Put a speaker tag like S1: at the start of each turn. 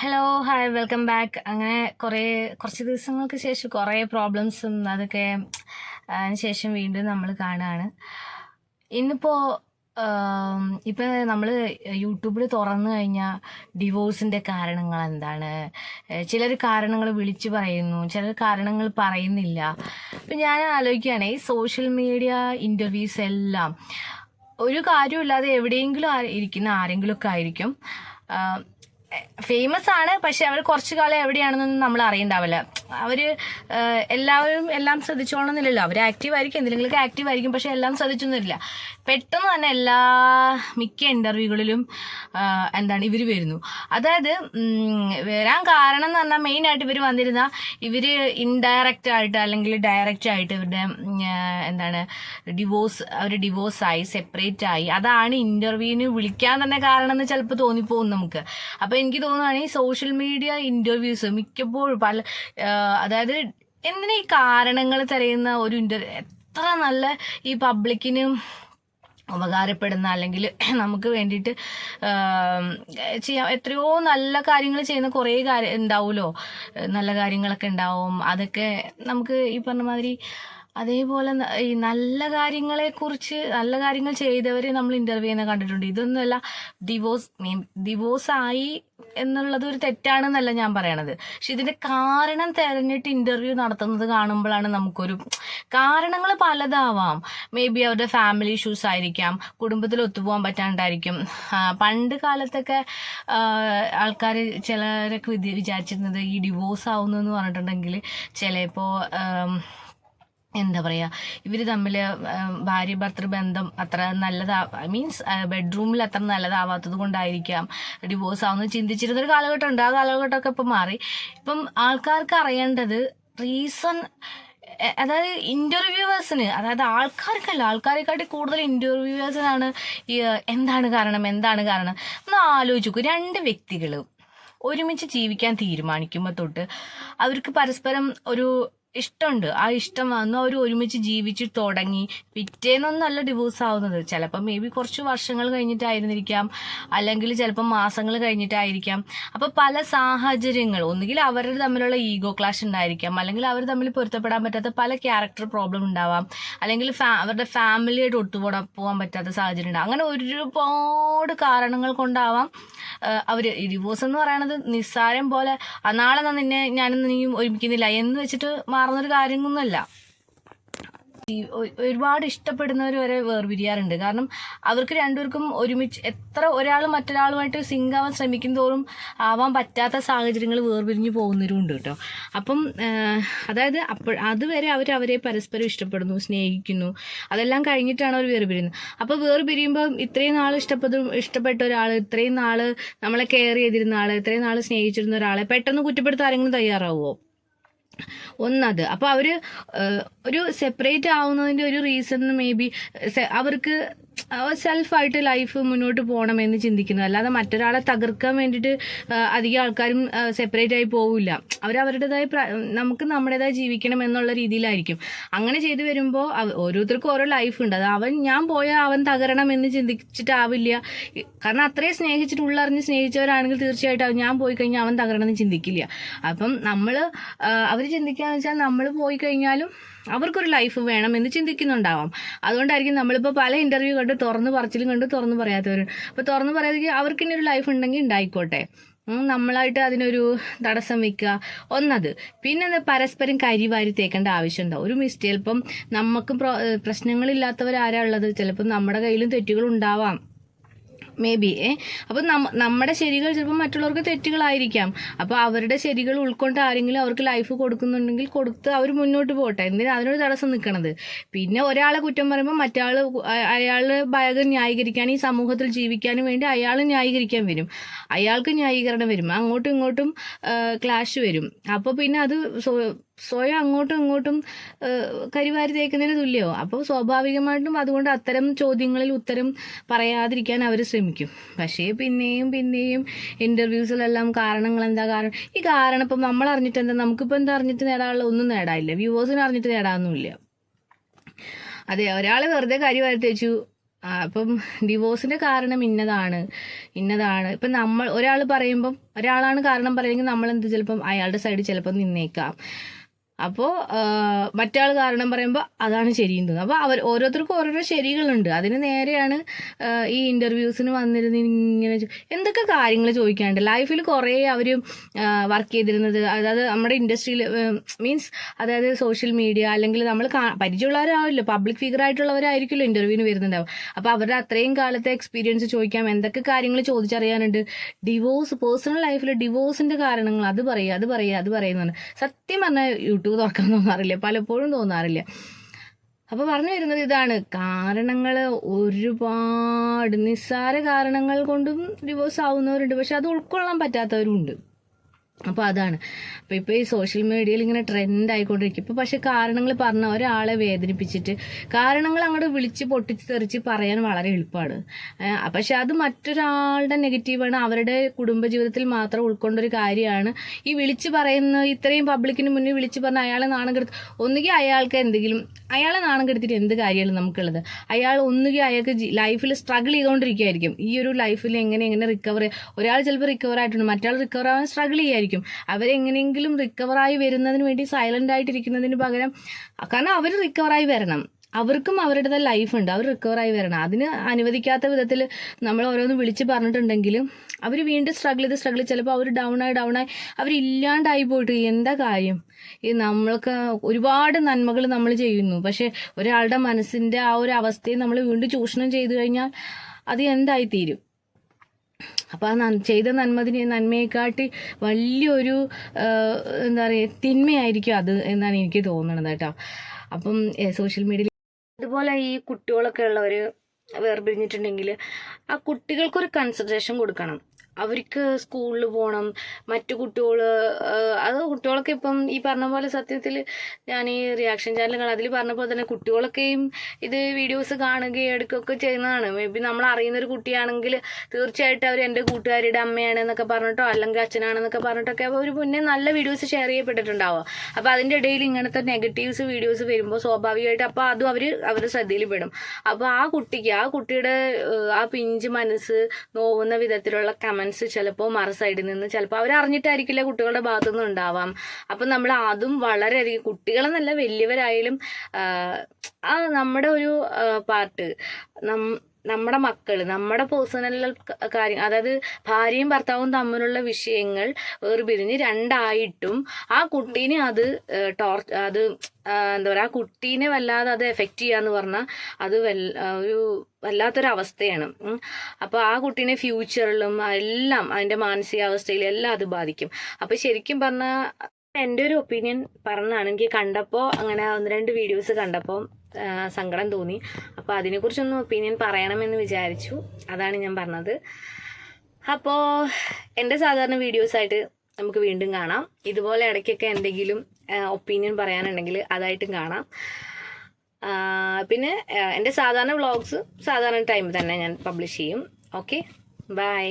S1: Hello hi welcome back അങ്ങനെ കുറേ കുറച്ച് ദിവസങ്ങൾക്ക് ശേഷം കുറേ പ്രോബ്ലംസും അതൊക്കെ അതിന് ശേഷം വീണ്ടും നമ്മൾ കാണുകയാണ് ഇന്നിപ്പോൾ ഇപ്പം നമ്മൾ യൂട്യൂബിൽ തുറന്നു കഴിഞ്ഞാൽ ഡിവോഴ്സിന്റെ കാരണങ്ങൾ എന്താണ്? ചിലർ കാരണങ്ങൾ വിളിച്ചു പറയുന്നു ചിലർ കാരണങ്ങൾ പറയുന്നില്ല. അപ്പം ഞാൻ ആലോചിക്കുകയാണ് ഈ സോഷ്യൽ മീഡിയ ഇന്റർവ്യൂസ് എല്ലാം ഒരു കാര്യമില്ലാതെ എവിടെയെങ്കിലും ഇരിക്കുന്ന ആരെങ്കിലുമൊക്കെ ആയിരിക്കും. ഫേമസ് ആണ് പക്ഷെ അവർ കുറച്ചു കാലം എവിടെയാണെന്നൊന്നും നമ്മൾ അറിയണ്ടാവില്ല. അവർ എല്ലാവരും എല്ലാം ശ്രദ്ധിച്ചോളണമെന്നില്ലല്ലോ അവർ ആക്റ്റീവ് ആയിരിക്കും എന്തെങ്കിലുമൊക്കെ ആക്റ്റീവ് ആയിരിക്കും പക്ഷെ എല്ലാം ശ്രദ്ധിച്ചൊന്നുമില്ല. പെട്ടെന്ന് തന്നെ എല്ലാ മിക്ക ഇന്റർവ്യൂകളിലും എന്താണ് ഇവർ വരുന്നു. അതായത് വരാൻ കാരണം എന്ന് പറഞ്ഞാൽ മെയിൻ ആയിട്ട് ഇവർ വന്നിരുന്ന ഇവർ ഇൻഡയറക്റ്റ് ആയിട്ട് അല്ലെങ്കിൽ ഡയറക്റ്റ് ആയിട്ട് ഇവരുടെ എന്താണ് ഡിവോഴ്സ് അവർ ഡിവോഴ്സ് ആയി സെപ്പറേറ്റ് ആയി. അതാണ് ഇന്റർവ്യൂവിന് വിളിക്കാൻ തന്നെ കാരണം എന്ന് ചിലപ്പോൾ തോന്നിപ്പോകും നമുക്ക്. അപ്പൊ എനിക്ക് തോന്നുകയാണ് ഈ സോഷ്യൽ മീഡിയ ഇന്റർവ്യൂസ് മിക്കപ്പോഴും പല അതായത് എന്തിനാ ഈ കാരണങ്ങൾ തിരയുന്ന ഒരു ഇന്റർ എത്ര നല്ല ഈ പബ്ലിക്കിന് ഉപകാരപ്പെടുന്ന അല്ലെങ്കിൽ നമുക്ക് വേണ്ടിയിട്ട് ചെയ്യാം എത്രയോ നല്ല കാര്യങ്ങൾ ചെയ്യുന്ന കുറേ കാര്യം ഉണ്ടാവുമല്ലോ. നല്ല കാര്യങ്ങളൊക്കെ ഉണ്ടാവും. അതൊക്കെ നമുക്ക് ഈ പറഞ്ഞ മാതിരി അതേപോലെ ഈ നല്ല കാര്യങ്ങളെ കുറിച്ച് നല്ല കാര്യങ്ങൾ ചെയ്തവരെ നമ്മൾ ഇന്റർവ്യൂ ചെയ്യുന്ന കണ്ടിട്ടുണ്ട്. ഇതൊന്നുമല്ല ഡിവോഴ്സ് മീൻ ഡിവോഴ്സ് ആയി എന്നുള്ളത് ഒരു തെറ്റാണെന്നല്ല ഞാൻ പറയണത്. പക്ഷെ ഇതിന്റെ കാരണം തെരഞ്ഞിട്ട് ഇന്റർവ്യൂ നടത്തുന്നത് കാണുമ്പോഴാണ് നമുക്കൊരു കാരണങ്ങൾ പലതാവാം. മേ ബി അവരുടെ ഫാമിലി ഇഷ്യൂസ് ആയിരിക്കാം കുടുംബത്തിൽ ഒത്തുപോകാൻ പറ്റാണ്ടായിരിക്കും. പണ്ട് കാലത്തൊക്കെ ആൾക്കാർ ചിലരൊക്കെ വിചാരിച്ചിരുന്നത് ഈ ഡിവോഴ്സ് ആവുന്നു എന്ന് പറഞ്ഞിട്ടുണ്ടെങ്കിൽ ചിലപ്പോൾ എന്താ പറയുക ഇവർ തമ്മിൽ ഭാര്യ ഭർത്തൃ ബന്ധം അത്ര നല്ലതാ മീൻസ് ബെഡ്റൂമിൽ അത്ര നല്ലതാവാത്തത് കൊണ്ടായിരിക്കാം ഡിവോഴ്സ് ആവുന്നത് ചിന്തിച്ചിരുന്നൊരു കാലഘട്ടം ഉണ്ട് ആ കാലഘട്ടമൊക്കെ ഇപ്പം മാറി. ഇപ്പം ആൾക്കാർക്ക് അറിയേണ്ടത് റീസൺ അതായത് ഇന്റർവ്യൂവേഴ്സിന് അതായത് ആൾക്കാർക്കല്ല ആൾക്കാരെക്കാട്ടി കൂടുതൽ ഇന്റർവ്യൂവേഴ്സിനാണ് എന്താണ് കാരണം എന്താണ് കാരണം ഒന്ന് ആലോചിച്ച് നോക്കൂ രണ്ട് വ്യക്തികൾ ഒരുമിച്ച് ജീവിക്കാൻ തീരുമാനിക്കുമ്പോൾ തൊട്ട് അവർക്ക് പരസ്പരം ഒരു ഇഷ്ടമുണ്ട്. ആ ഇഷ്ടം വന്നു അവർ ഒരുമിച്ച് ജീവിച്ച് തുടങ്ങി. പിറ്റേന്നൊന്നല്ല ഡിവോഴ്സ് ആവുന്നത്. ചിലപ്പോൾ മേ ബി കുറച്ച് വർഷങ്ങൾ കഴിഞ്ഞിട്ടായിരുന്നിരിക്കാം. അല്ലെങ്കിൽ ചിലപ്പോൾ മാസങ്ങൾ കഴിഞ്ഞിട്ടായിരിക്കാം. അപ്പോൾ പല സാഹചര്യങ്ങൾ. ഒന്നുകിൽ അവരുടെ തമ്മിലുള്ള ഈഗോ ക്ലാഷ് ഉണ്ടായിരിക്കാം. അല്ലെങ്കിൽ അവർ തമ്മിൽ പൊരുത്തപ്പെടാൻ പറ്റാത്ത പല ക്യാരക്ടർ പ്രോബ്ലം ഉണ്ടാവാം. അല്ലെങ്കിൽ അവരുടെ ഫാമിലിയായിട്ട് ഒത്തുപോടാൻ പോകാൻ പറ്റാത്ത സാഹചര്യം ഉണ്ടാവും. അങ്ങനെ ഒരുപാട് കാരണങ്ങൾ കൊണ്ടാവാം അവർ ഡിവോഴ്സ് എന്ന് പറയുന്നത് നിസ്സാരം പോലെ "ആ, നാളെ നിന്നെ ഞാനൊന്നും ഒരുമിക്കുന്നില്ല എന്ന് വെച്ചിട്ട് മാറുന്നൊരു കാര്യമൊന്നുമല്ല ഒരുപാട് ഇഷ്ടപ്പെടുന്നവർ വരെ വേർപിരിയാറുണ്ട്. കാരണം അവർക്ക് രണ്ടുപേർക്കും ഒരുമിച്ച് എത്ര ഒരാൾ മറ്റൊരാളുമായിട്ട് സിങ്ക് ആവാൻ ശ്രമിക്കും തോറും ആവാൻ പറ്റാത്ത സാഹചര്യങ്ങൾ വേർപിരിഞ്ഞു പോകുന്നവരും ഉണ്ട് കേട്ടോ. അപ്പം അതായത് അപ്പോൾ അതുവരെ അവർ അവരെ പരസ്പരം ഇഷ്ടപ്പെടുന്നു സ്നേഹിക്കുന്നു. അതെല്ലാം കഴിഞ്ഞിട്ടാണ് അവർ വേർപിരിയുന്നത്. അപ്പോൾ വേർപിരിയുമ്പോൾ ഇത്രയും നാൾ ഇഷ്ടപ്പെട്ട ഇഷ്ടപ്പെട്ട ഒരാൾ ഇത്രയും നാൾ നമ്മളെ കെയർ ചെയ്തിരുന്ന ആൾ ഇത്രയും നാൾ സ്നേഹിച്ചിരുന്ന ഒരാളെ പെട്ടെന്ന് കുറ്റപ്പെടുത്താൻ ആരെങ്കിലും തയ്യാറാവുമോ ഒന്നത്. അപ്പോൾ അവർ ഒരു സെപ്പറേറ്റ് ആവുന്നതിന്റെ ഒരു റീസൺ മേ ബി അവർക്ക് സെൽഫായിട്ട് ലൈഫ് മുന്നോട്ട് പോകണമെന്ന് ചിന്തിക്കുന്നു. അല്ലാതെ മറ്റൊരാളെ തകർക്കാൻ വേണ്ടിയിട്ട് അധികം ആൾക്കാരും സെപ്പറേറ്റ് ആയി പോവില്ല. അവർ അവരുടേതായ നമുക്ക് നമ്മുടേതായി ജീവിക്കണം എന്നുള്ള രീതിയിലായിരിക്കും. അങ്ങനെ ചെയ്തു വരുമ്പോൾ ഓരോരുത്തർക്കും ഓരോ ലൈഫ് ഉണ്ട്. അത് അവൻ ഞാൻ പോയാൽ അവൻ തകരണം എന്ന് ചിന്തിച്ചിട്ടാവില്ല. കാരണം അത്രയും സ്നേഹിച്ചിട്ട് ഉള്ളറിഞ്ഞ് സ്നേഹിച്ചവരാണെങ്കിൽ തീർച്ചയായിട്ടും ഞാൻ പോയി കഴിഞ്ഞാൽ അവൻ തകരണം എന്ന് ചിന്തിക്കില്ല. അപ്പം നമ്മൾ അവർ ചിന്തിക്കുക എന്ന് വെച്ചാൽ നമ്മൾ പോയി കഴിഞ്ഞാലും അവർക്കൊരു ലൈഫ് വേണം എന്ന് ചിന്തിക്കുന്നുണ്ടാവാം. അതുകൊണ്ടായിരിക്കും നമ്മളിപ്പോൾ പല ഇന്റർവ്യൂ കണ്ട് തുറന്ന് പറച്ചിലും കണ്ട് തുറന്ന് പറയാത്തവർ അപ്പോൾ തുറന്ന് പറയാതെ അവർക്ക് ഇനി ഒരു ലൈഫ് ഉണ്ടെങ്കിൽ ഉണ്ടായിക്കോട്ടെ നമ്മളായിട്ട് അതിനൊരു തടസ്സം വെക്കുക. ഒന്നത്. പിന്നെ പരസ്പരം കരിവാരി തേക്കേണ്ട ആവശ്യമുണ്ടോ? ഒരു മിസ്റ്റേക്ക് ഇപ്പം നമുക്ക് പ്രശ്നങ്ങളില്ലാത്തവരാരാ ഉള്ളത്? ചിലപ്പോൾ നമ്മുടെ കയ്യിലും തെറ്റുകൾ ഉണ്ടാവാം. മേ ബി ഏ അപ്പൊ നമ്മ നമ്മുടെ ശരികൾ ചിലപ്പോൾ മറ്റുള്ളവർക്ക് തെറ്റുകളായിരിക്കാം. അപ്പോൾ അവരുടെ ശരികൾ ഉൾക്കൊണ്ട് ആരെങ്കിലും അവർക്ക് ലൈഫ് കൊടുക്കുന്നുണ്ടെങ്കിൽ കൊടുത്ത് അവർ മുന്നോട്ട് പോട്ടെ. എന്തിനാ അതിനൊരു തടസ്സം നിൽക്കണത് പിന്നെ ഒരാളെ കുറ്റം പറയുമ്പോൾ മറ്റാൾ അയാൾ ഭയങ്കര ന്യായീകരിക്കാൻ ഈ സമൂഹത്തിൽ ജീവിക്കാനും വേണ്ടി അയാൾ ന്യായീകരിക്കാൻ വരും. അയാൾക്ക് ന്യായീകരണം വരും. അങ്ങോട്ടും ഇങ്ങോട്ടും ക്ലാഷ് വരും. അപ്പോൾ പിന്നെ അത് സ്വയം അങ്ങോട്ടും ഇങ്ങോട്ടും കരിവാരി തേക്കുന്നതിന് തുല്യമോ? അപ്പോൾ സ്വാഭാവികമായിട്ടും അതുകൊണ്ട് അത്തരം ചോദ്യങ്ങളിൽ ഉത്തരം പറയാതിരിക്കാൻ അവർ ശ്രമിക്കും. പക്ഷേ പിന്നെയും പിന്നെയും ഇന്റർവ്യൂസിലെല്ലാം കാരണങ്ങൾ എന്താ കാരണം? ഈ കാരണം ഇപ്പം നമ്മൾ അറിഞ്ഞിട്ട് എന്താ? നമുക്കിപ്പോൾ എന്താ അറിഞ്ഞിട്ട് നേടാനുള്ള ഒന്നും നേടാനില്ല. വ്യൂവേഴ്സിന് അറിഞ്ഞിട്ട് നേടാനൊന്നുമില്ല. അതെ ഒരാൾ വെറുതെ കരി വരുത്തേച്ചു അപ്പം ഡിവോഴ്സിന്റെ കാരണം ഇന്നതാണ്. ഇന്നതാണ്. ഇപ്പം നമ്മൾ ഒരാൾ പറയുമ്പം ഒരാളാണ് കാരണം പറയുമെങ്കിൽ നമ്മൾ എന്ത് ചിലപ്പം അയാളുടെ സൈഡ് ചിലപ്പം നിന്നേക്കാം. അപ്പോൾ മറ്റാൾ കാരണം പറയുമ്പോൾ അതാണ് ശരിയെന്ന് തോന്നുന്നത് അപ്പോൾ അവർ ഓരോരുത്തർക്കും ഓരോരോ ശരികളുണ്ട്. അതിന് നേരെയാണ് ഈ ഇന്റർവ്യൂസിന് വന്നിരുന്ന് ഇങ്ങനെ എന്തൊക്കെ കാര്യങ്ങൾ ചോദിക്കാനുണ്ട്? ലൈഫിൽ കുറേ അവർ വർക്ക് ചെയ്തിരുന്നത്. അതായത് നമ്മുടെ ഇൻഡസ്ട്രിയിൽ മീൻസ് അതായത് സോഷ്യൽ മീഡിയ അല്ലെങ്കിൽ നമ്മൾ പരിചയമുള്ളവരാവില്ല. പബ്ലിക് ഫിഗർ ആയിട്ടുള്ളവരായിരിക്കുമല്ലോ ഇന്റർവ്യൂവിന് വരുന്നുണ്ടാവും അപ്പോൾ അവരുടെ അത്രയും കാലത്തെ എക്സ്പീരിയൻസ് ചോദിക്കാം. എന്തൊക്കെ കാര്യങ്ങൾ ചോദിച്ചറിയാനുണ്ട്? ഡിവോഴ്സ് പേഴ്സണൽ ലൈഫിൽ ഡിവോഴ്സിന്റെ കാരണങ്ങൾ അത് പറയുക അത് പറയുക അത് പറയുന്നതാണ്. സത്യം പറഞ്ഞാൽ യൂട്യൂബ് തുറക്കാൻ തോന്നാറില്ല പലപ്പോഴും തോന്നാറില്ല. അപ്പോൾ പറഞ്ഞു വരുന്നത് ഇതാണ്. കാരണങ്ങൾ ഒരുപാട് നിസ്സാര കാരണങ്ങൾ കൊണ്ടും ഡിവോഴ്സ് ആവുന്നവരുണ്ട്. പക്ഷെ അത് ഉൾക്കൊള്ളാൻ പറ്റാത്തവരുണ്ട്. അപ്പോൾ അതാണ്. അപ്പോൾ ഇപ്പോൾ ഈ സോഷ്യൽ മീഡിയയിൽ ഇങ്ങനെ ട്രെൻഡ് ആയിക്കൊണ്ടിരിക്കും. ഇപ്പോൾ പക്ഷേ കാരണങ്ങൾ പറഞ്ഞ ഒരാളെ വേദനിപ്പിച്ചിട്ട് കാരണങ്ങൾ അങ്ങോട്ട് വിളിച്ച് പൊട്ടിച്ച് തെറിച്ച് പറയാൻ വളരെ എളുപ്പമാണ്. പക്ഷെ അത് മറ്റൊരാളുടെ നെഗറ്റീവാണ് അവരുടെ കുടുംബജീവിതത്തിൽ മാത്രം ഉൾക്കൊണ്ടൊരു കാര്യമാണ്. ഈ വിളിച്ച് പറയുന്ന ഇത്രയും പബ്ലിക്കിന് മുന്നിൽ വിളിച്ച് പറഞ്ഞ അയാളെ നാണം കെടുത്ത് ഒന്നുകിൽ അയാൾക്ക് എന്തെങ്കിലും അയാളെ നാണം കെടുത്തിട്ട് എന്ത് കാര്യമാണ് നമുക്കുള്ളത്? അയാൾ ഒന്നുകിൽ അയാൾക്ക് ലൈഫിൽ സ്ട്രഗിൾ ചെയ്തുകൊണ്ടിരിക്കുകയായിരിക്കും ഈ ഒരു ലൈഫിൽ എങ്ങനെ എങ്ങനെ റിക്കവർ ഒരാൾ ചിലപ്പോൾ റിക്കവർ ആയിട്ടുണ്ട് മറ്റാൾ റിക്കവർ ആവാൻ സ്ട്രഗിൾ ചെയ്യായിരിക്കും അവരെങ്ങനെയെങ്കിലും റിക്കവറായി വരുന്നതിന് വേണ്ടി സൈലന്റ് ആയിട്ടിരിക്കുന്നതിന് പകരം കാരണം അവർ റിക്കവറായി വരണം. അവർക്കും അവരുടേതായ ലൈഫ് ഉണ്ട്. അവർ റിക്കവറായി വരണം. അതിന് അനുവദിക്കാത്ത വിധത്തിൽ നമ്മൾ ഓരോന്ന് വിളിച്ച് പറഞ്ഞിട്ടുണ്ടെങ്കിലും അവർ വീണ്ടും സ്ട്രഗിൾ ചെയ്ത് സ്ട്രഗിൾ ചിലപ്പോൾ അവർ ഡൗൺ ആയി ഡൗൺ ആയി. അവർ ഇല്ലാണ്ടായി പോയിട്ട് എന്താ കാര്യം? ഈ നമ്മൾക്ക് ഒരുപാട് നന്മകൾ നമ്മൾ ചെയ്യുന്നു. പക്ഷെ ഒരാളുടെ മനസ്സിന്റെ ആ ഒരു അവസ്ഥയെ നമ്മൾ വീണ്ടും ചൂഷണം ചെയ്തു കഴിഞ്ഞാൽ അത് എന്തായി തീരും? അപ്പോൾ ആ ചെയ്ത നന്മതിനെ നന്മയെക്കാട്ടി വലിയൊരു എന്താ പറയുക തിന്മയായിരിക്കും അത് എന്നാണ് എനിക്ക് തോന്നുന്നത് കേട്ടോ. അപ്പം സോഷ്യൽ മീഡിയയിൽ അതുപോലെ ഈ കുട്ടികളൊക്കെ ഉള്ളവർ വേർപിരിഞ്ഞിട്ടുണ്ടെങ്കിൽ ആ കുട്ടികൾക്കൊരു കൺസിഡറേഷൻ കൊടുക്കണം. അവർക്ക് സ്കൂളിൽ പോകണം മറ്റു കുട്ടികൾ അത് കുട്ടികളൊക്കെ ഇപ്പം ഈ പറഞ്ഞ പോലെ സത്യത്തിൽ ഞാൻ ഈ റിയാക്ഷൻ ചാനൽ കാണാം അതിൽ പറഞ്ഞ പോലെ തന്നെ കുട്ടികളൊക്കെയും ഇത് വീഡിയോസ് കാണുകയും എടുക്കുകയൊക്കെ ചെയ്യുന്നതാണ്. മേ ബി നമ്മൾ അറിയുന്ന ഒരു കുട്ടിയാണെങ്കിൽ തീർച്ചയായിട്ടും അവർ എന്റെ കൂട്ടുകാരിയുടെ അമ്മയാണ് എന്നൊക്കെ പറഞ്ഞിട്ടോ അല്ലെങ്കിൽ അച്ഛനാണെന്നൊക്കെ പറഞ്ഞിട്ടൊക്കെ അവർ മുന്നേ നല്ല വീഡിയോസ് ഷെയർ ചെയ്യപ്പെട്ടിട്ടുണ്ടാവുക. അപ്പോൾ അതിന്റെ ഇടയിൽ ഇങ്ങനത്തെ നെഗറ്റീവ്സ് വീഡിയോസ് വരുമ്പോൾ സ്വാഭാവികമായിട്ട് അപ്പോൾ അതും അവർ അവരുടെ ശ്രദ്ധയിൽ പെടും. അപ്പോൾ ആ കുട്ടിക്ക് ആ കുട്ടിയുടെ ആ പിഞ്ച് മനസ്സ് നോവുന്ന വിധത്തിലുള്ള കമൻസ് ചിലപ്പോൾ മറ സൈഡിൽ നിന്ന് ചിലപ്പോൾ അവർ അറിഞ്ഞിട്ടായിരിക്കില്ല കുട്ടികളുടെ ഭാഗത്തു നിന്ന് ഉണ്ടാവാം. അപ്പം നമ്മൾ അതും വളരെയധികം കുട്ടികളെന്നല്ല വലിയവരായാലും ആ നമ്മുടെ ഒരു പാർട്ട് നം നമ്മുടെ മക്കൾ നമ്മുടെ പേഴ്സണൽ കാര്യം അതായത് ഭാര്യയും ഭർത്താവും തമ്മിലുള്ള വിഷയങ്ങൾ വേർപിരിഞ്ഞ് രണ്ടായിട്ടും ആ കുട്ടീനെ അത് ടോർച്ച് അത് എന്താ പറയുക ആ കുട്ടീനെ വല്ലാതെ അത് എഫക്റ്റ് ചെയ്യാന്ന് പറഞ്ഞാൽ അത് വല്ല ഒരു വല്ലാത്തൊരു അവസ്ഥയാണ് അപ്പോൾ ആ കുട്ടീനെ ഫ്യൂച്ചറിലും എല്ലാം അതിന്റെ മാനസികാവസ്ഥയിലും എല്ലാം അത് ബാധിക്കും. അപ്പോൾ ശരിക്കും പറഞ്ഞാൽ എന്റെ ഒരു ഒപ്പീനിയൻ പറഞ്ഞാണ് എനിക്ക് കണ്ടപ്പോൾ അങ്ങനെ ഒന്ന് രണ്ട് വീഡിയോസ് കണ്ടപ്പോൾ സങ്കടം തോന്നി. അപ്പോൾ അതിനെക്കുറിച്ചൊന്ന് ഒപ്പീനിയൻ പറയണമെന്ന് വിചാരിച്ചു. അതാണ് ഞാൻ പറഞ്ഞത്. അപ്പോൾ എന്റെ സാധാരണ വീഡിയോസായിട്ട് നമുക്ക് വീണ്ടും കാണാം. ഇതുപോലെ ഇടയ്ക്കൊക്കെ എന്തെങ്കിലും ഒപ്പീനിയൻ പറയാനുണ്ടെങ്കിൽ അതായിട്ടും കാണാം. പിന്നെ എന്റെ സാധാരണ വ്ളോഗ്സ് സാധാരണ ടൈം തന്നെ ഞാൻ പബ്ലിഷ് ചെയ്യും. ഓക്കെ? ബൈ.